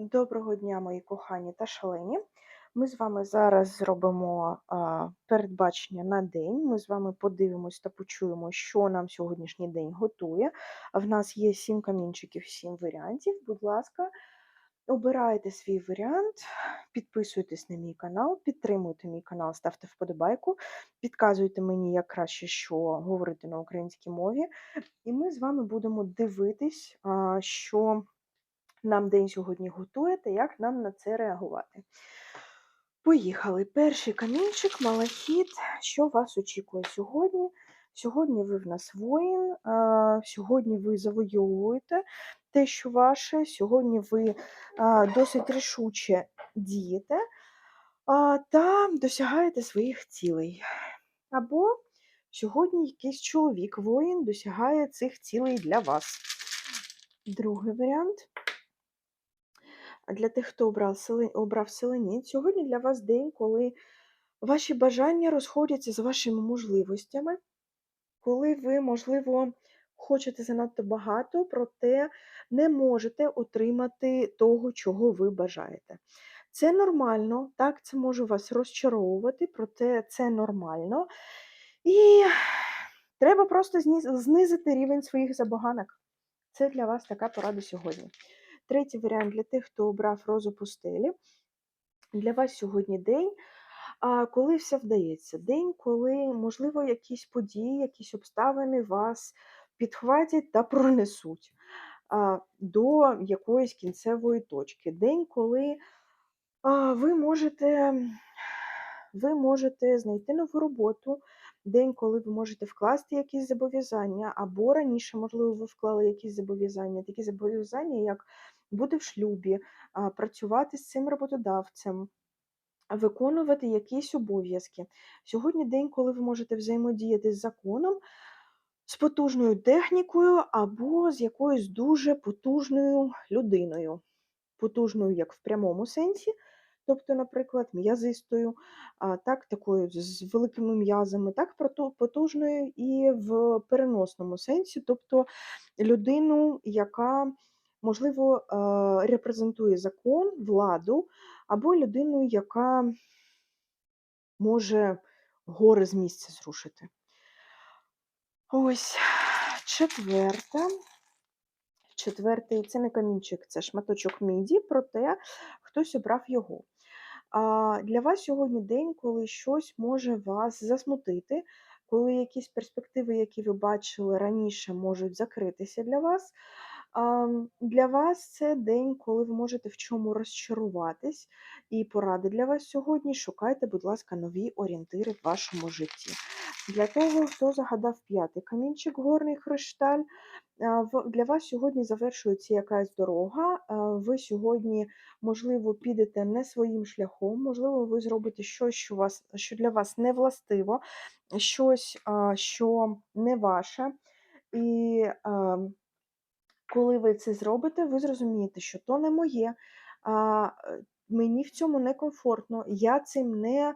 Доброго дня, мої кохані та шалені. Ми з вами зараз зробимо передбачення на день. Ми з вами подивимось та почуємо, що нам сьогоднішній день готує. В нас є сім камінчиків, сім варіантів. Будь ласка, обирайте свій варіант, підписуйтесь на мій канал, підтримуйте мій канал, ставте вподобайку, підказуйте мені, як краще що говорити на українській мові. І ми з вами будемо дивитись, що нам день сьогодні готує та як нам на це реагувати. Поїхали. Перший камінчик, малахіт. Що вас очікує сьогодні? Сьогодні ви в нас воїн, сьогодні ви завойовуєте те, що ваше, сьогодні ви досить рішуче дієте та досягаєте своїх цілей. Або сьогодні якийсь чоловік, воїн, досягає цих цілей для вас. Другий варіант. Для тих, хто обрав обрав селеніт, сьогодні для вас день, коли ваші бажання розходяться з вашими можливостями, коли ви, можливо, хочете занадто багато, проте не можете отримати того, чого ви бажаєте. Це нормально, так, це може вас розчаровувати, проте це нормально. І треба просто знизити рівень своїх забаганок. Це для вас така порада сьогодні. Третій варіант для тих, хто обрав розу пустелі. Для вас сьогодні день, коли все вдається. День, коли, можливо, якісь події, якісь обставини вас підхватять та пронесуть до якоїсь кінцевої точки. День, коли ви можете, ви можете знайти нову роботу, день, коли ви можете вкласти якісь зобов'язання, або раніше, можливо, ви вклали якісь зобов'язання, такі зобов'язання, як бути в шлюбі, працювати з цим роботодавцем, виконувати якісь обов'язки. Сьогодні день, коли ви можете взаємодіяти з законом, з потужною технікою або з якоюсь дуже потужною людиною. Потужною як в прямому сенсі, тобто, наприклад, м'язистою, так такою з великими м'язами, так потужною і в переносному сенсі, тобто людину, яка, можливо, репрезентує закон, владу, або людину, яка може гори з місця зрушити. Ось четверта. Четвертий це не камінчик, це шматочок міді, проте хтось обрав його. А, Для вас сьогодні день, коли щось може вас засмутити, коли якісь перспективи, які ви бачили раніше, можуть закритися для вас. Для вас це день, коли ви можете в чому розчаруватись, і поради для вас сьогодні. Шукайте, будь ласка, нові орієнтири в вашому житті. Для того, хто загадав п'ятий камінчик, горний хришталь, Для вас сьогодні завершується якась дорога. Ви сьогодні, можливо, підете не своїм шляхом, можливо, ви зробите щось, що вас, що для вас не властиво, щось, що не ваше. І а, коли ви це зробите, ви зрозумієте, що то не моє, а, е, мені в цьому некомфортно, я цим не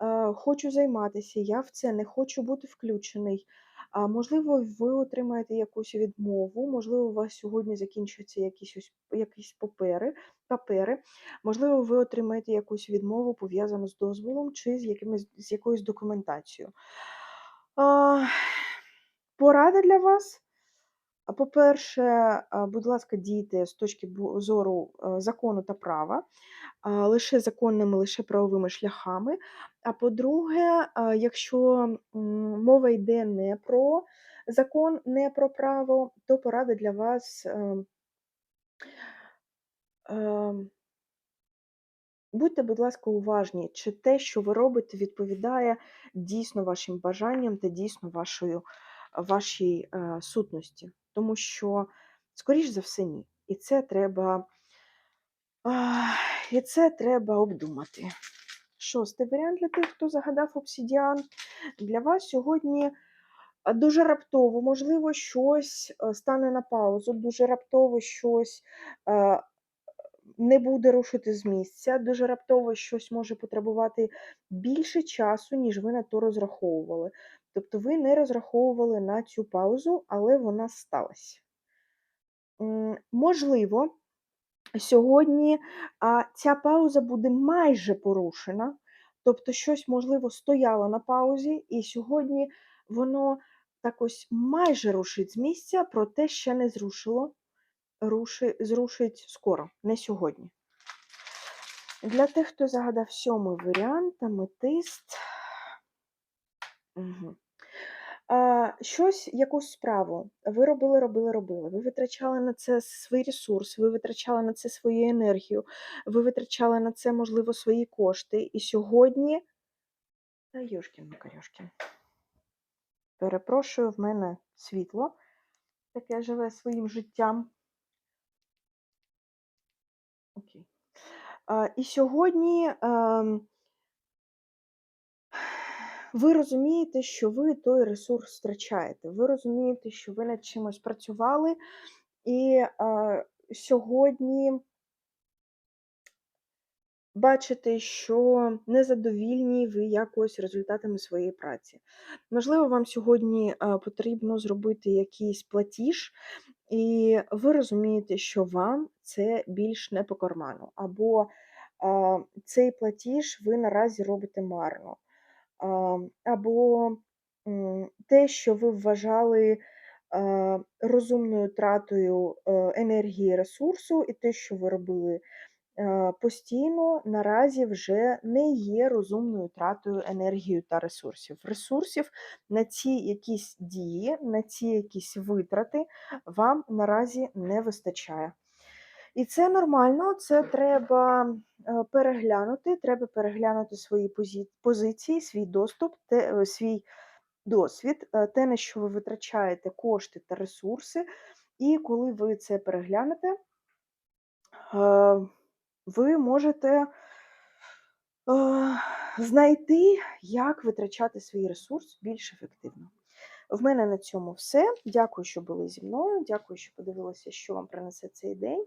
е, хочу займатися, я в це не хочу бути включений. А, можливо, ви отримаєте якусь відмову, можливо, у вас сьогодні закінчуються якісь якісь папери, папери, можливо, ви отримаєте якусь відмову пов'язану з дозволом чи з якимось, з якоюсь документацією. А, порада для вас. По-перше, будь ласка, дійте з точки зору е, закону та права, лише законними, лише правовими шляхами. А по-друге, якщо мова йде не про закон, не про право, то порада для вас. е, е, Будьте, будь ласка, уважні, чи те, що ви робите, відповідає дійсно вашим бажанням та дійсно вашою, вашій е, сутності. Тому що, скоріш за все, ні. І це треба, і це треба обдумати. Шостий варіант для тих, хто загадав обсідіан. Для вас сьогодні дуже раптово, можливо, щось е, стане на паузу, дуже раптово щось е, не буде рушити з місця. Дуже раптово щось може потребувати більше часу, ніж ви на то розраховували. Тобто ви не розраховували на цю паузу, але вона сталася. Можливо, Сьогодні ця пауза буде майже порушена, тобто щось, можливо, стояло на паузі, і сьогодні воно так ось майже рушить з місця, проте ще не зрушило. Руши, зрушить скоро, не сьогодні. Для тих, хто загадав сьомий варіант, аметист. Угу. А, щось, якусь справу ви робили, робили, робили. Ви витрачали на це свій ресурс, ви витрачали на це свою енергію, ви витрачали на це, можливо, свої кошти. І сьогодні. Та Йошкін Макарьошкін. Перепрошую, в мене світло, таке живе своїм життям. Окей. А, і сьогодні. ем, ви розумієте, що ви той ресурс втрачаєте. Ви розумієте, що ви над чимось працювали, і е, сьогодні бачите, що незадовільні ви якось результатами своєї праці. Можливо, вам сьогодні е, потрібно зробити якийсь платіж, і ви розумієте, що вам це більш не по карману, або е, цей платіж ви наразі робите марно. Або те, що ви вважали розумною тратою е, енергії ресурсу, і те, що ви робили постійно, наразі вже не є розумною тратою енергії та ресурсів. Ресурсів на ці якісь дії, на ці якісь витрати вам наразі не вистачає. І це нормально, це треба е, переглянути. Треба переглянути свої позиції, свій доступ, те, е, свій досвід, е, те, на що ви витрачаєте кошти та ресурси. І коли ви це переглянете, ви можете знайти, як витрачати свій ресурс більш ефективно. В мене на цьому все. Дякую, що були зі мною. Дякую, що подивилися, що вам принесе цей день.